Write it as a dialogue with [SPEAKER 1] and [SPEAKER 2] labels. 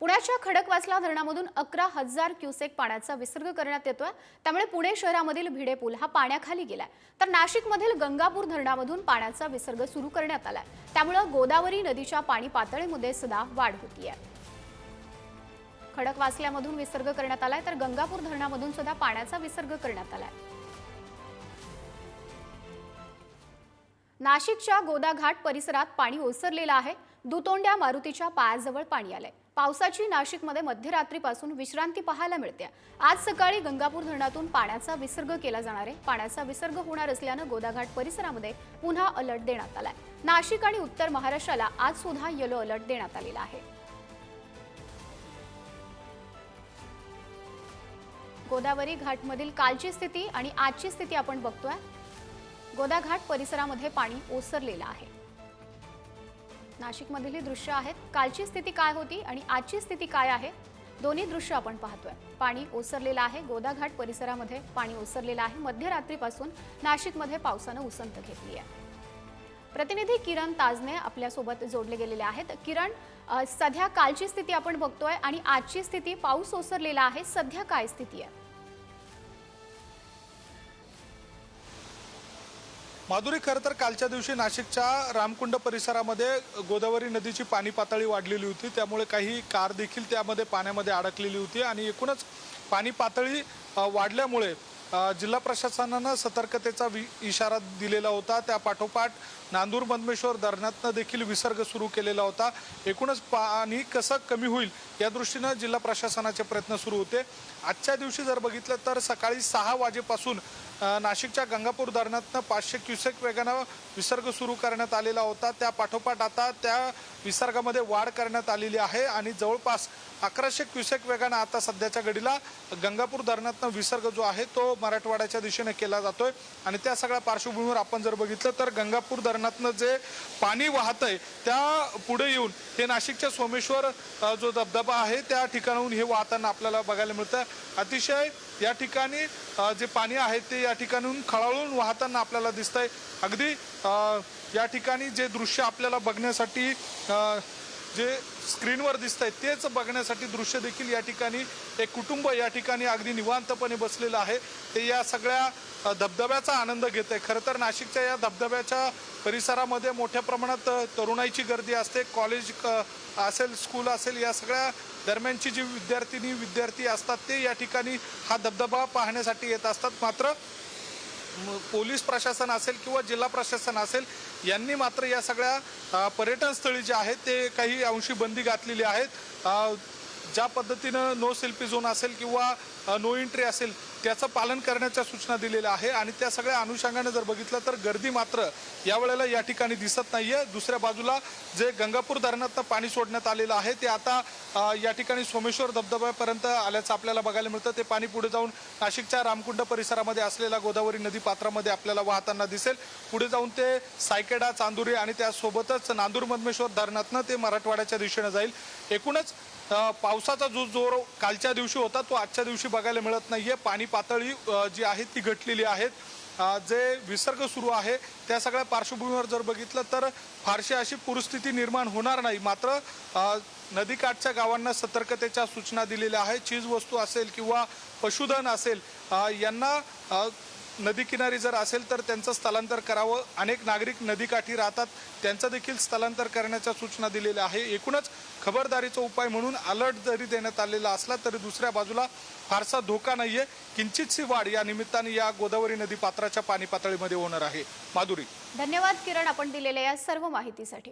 [SPEAKER 1] पुण्याच्या खडकवासला धरणामधून अकरा हजार क्युसेक पाण्याचा विसर्ग करण्यात येतोय. त्यामुळे पुणे शहरामधील भिडे पूल हा पाण्याखाली गेलाय. तर नाशिकमधील गंगापूर धरणामधून पाण्याचा विसर्ग सुरू करण्यात आलाय. त्यामुळे गोदावरी नदीच्या पाणी पातळीमध्ये सुद्धा वाढ होतीये. खडकवासल्यामधून विसर्ग करण्यात आलाय तर गंगापूर धरणामधून सुद्धा पाण्याचा विसर्ग करण्यात आलाय. नाशिकच्या गोदाघाट परिसरात पाणी ओसरलेलं आहे. दुतोंड्या मारुतीच्या पायाजवळ पाणी आलंय. पावसाची नाशिकमध्ये मध्यरात्रीपासून विश्रांती पाहायला मिळते. आज सकाळी गंगापूर धरणातून पाण्याचा विसर्ग केला जाणार आहे. पाण्याचा विसर्ग होणार असल्यानं गोदाघाट परिसरामध्ये पुन्हा अलर्ट देण्यात आलाय. नाशिक आणि उत्तर महाराष्ट्राला आज सुद्धा येलो अलर्ट देण्यात आलेला आहे. गोदावरी घाटमधील कालची स्थिती आणि आजची स्थिती आपण बघतोय. गोदाघाट परिसरामध्ये पाणी ओसरलेलं आहे. नाशिकमधील ही दृश्य आहेत. कालची स्थिती काय होती आणि आजची स्थिती काय आहे? दोन्ही दृश्य आपण पाहतोय. पाणी ओसरलेलं आहे. गोदाघाट परिसरामध्ये पाणी ओसरलेलं आहे. मध्यरात्रीपासून नाशिकमध्ये पावसानं उसंत घेतली आहे. प्रतिनिधी किरण ताजने आपल्यासोबत जोडले गेलेले आहेत. किरण सध्या कालची स्थिती आपण बघतोय आणि आजची स्थिती पाऊस ओसरलेला आहे. सध्या काय स्थिती आहे?
[SPEAKER 2] माधुरी खरं तर कालच्या दिवशी नाशिकच्या रामकुंड परिसरामध्ये गोदावरी नदीची पाणी पातळी वाढलेली होती. त्यामुळे काही कार देखील त्यामध्ये पाण्यामध्ये अडकलेली होती आणि एकूणच पाणी पातळी वाढल्यामुळे जिल्हा प्रशासनानं सतर्कतेचा वि इशारा दिलेला होता. त्या पाठोपाठ नांदूर मधमेश्वर धरणातनं देखील विसर्ग सुरू केलेला होता. एकूणच पाणी कसं कमी होईल या दृष्टीनं जिल्हा प्रशासनाचे प्रयत्न सुरू होते. आजच्या दिवशी जर बघितलं तर सकाळी सहा वाजेपासून नाशिकच्या गंगापूर धरणातनं पाचशे क्युसेक वेगानं विसर्ग सुरू करण्यात आलेला होता. त्या पाठोपाठ आता त्या विसर्गामध्ये वाढ करण्यात आलेली आहे आणि जवळपास अकराशे क्युसेक वेगानं आता सध्याच्या घडीला गंगापूर धरणातनं विसर्ग जो आहे तो मराठवाड्याच्या दिशेने केला जातोय. आणि त्या सगळ्या पार्श्वभूमीवर आपण जर बघितलं तर गंगापूर धरणातनं जे पाणी वाहतंय त्या पुढे येऊन हे नाशिकच्या सोमेश्वर जो धबधबा आहे त्या ठिकाणाहून हे वाहताना आपल्याला बघायला मिळतं अतिशय या ठिकाणी जे पाणी आहे ते या ठिकाणून खळाळून वाहताना आपल्याला दिसतंय. अगदी या ठिकाणी जे दृश्य आपल्याला बघण्यासाठी जे स्क्रीनवर दिसत आहे तेच बघण्यासाठी दृश्य देखील या ठिकाणी एक कुटुंब या ठिकाणी अगदी निवांतपणे बसलेलं आहे. ते या सगळ्या धबधब्याचा आनंद घेत आहे खरं तर नाशिकच्या या धबधब्याच्या परिसरामध्ये मोठ्या प्रमाणात तरुणाईची गर्दी असते. कॉलेज क- असेल स्कूल असेल या सगळ्या दरम्यानची जी विद्यार्थिनी विद्यार्थी असतात ते या ठिकाणी हा धबधबा पाहण्यासाठी येत असतात. मात्र पोलीस प्रशासन असेल किंवा जिल्हा प्रशासन असेल यांनी मात्र या सगळ्या पर्यटनस्थळी जे आहेत ते काही अंशी बंदी घातलेली आहेत. ज्या पद्धतीनं नो सेल्फी झोन असेल किंवा नो एंट्री असेल त्याचं पालन करण्याच्या सूचना दिलेल्या आहे आणि त्या सगळ्या अनुषंगाने जर बघितलं तर गर्दी मात्र यावेळेला या ठिकाणी दिसत नाही आहे दुसऱ्या बाजूला जे गंगापूर धरणातनं पाणी सोडण्यात आलेलं आहे ते आता या ठिकाणी सोमेश्वर धबधब्यापर्यंत आल्याचं आपल्याला बघायला मिळतं. ते पाणी पुढे जाऊन नाशिकच्या रामकुंड परिसरामध्ये असलेल्या गोदावरी नदी पात्रामध्ये आपल्याला वाहताना दिसेल. पुढे जाऊन ते सायकेडा चांदुरी आणि त्यासोबतच नांदूर मधमेश्वर धरणातनं ते मराठवाड्याच्या दिशेनं जाईल. एकूणच पावसाचा जो जोर कालच्या दिवशी होता तो आजच्या दिवशी बघायला मिळत नाही आहे पाणी पातळी जी आहे ती घटलेली आहेत. जे विसर्ग सुरू आहे त्या सगळ्या पार्श्वभूमीवर जर बघितलं तर फारशी अशी पूरस्थिती निर्माण होणार नाही. मात्र नदीकाठच्या गावांना सतर्कतेच्या सूचना दिलेल्या आहेत. चीज वस्तू असेल किंवा पशुधन असेल यांना नदीकिनारी जर असेल तर त्यांचं स्थलांतर करावं. अनेक नागरिक नदीकाठी राहतात. त्यांचं देखील स्थलांतर करण्याच्या सूचना दिलेल्या आहे. एकूणच खबरदारीचा उपाय म्हणून अलर्ट जरी देण्यात आलेला असला तरी दुसऱ्या बाजूला फारसा धोका नाहीये. किंचितशी वाढ या निमित्ताने या गोदावरी नदी पात्राच्या पाणी पातळीमध्ये होणार आहे. माधुरी.
[SPEAKER 1] धन्यवाद किरण आपण दिलेल्या या सर्व माहितीसाठी.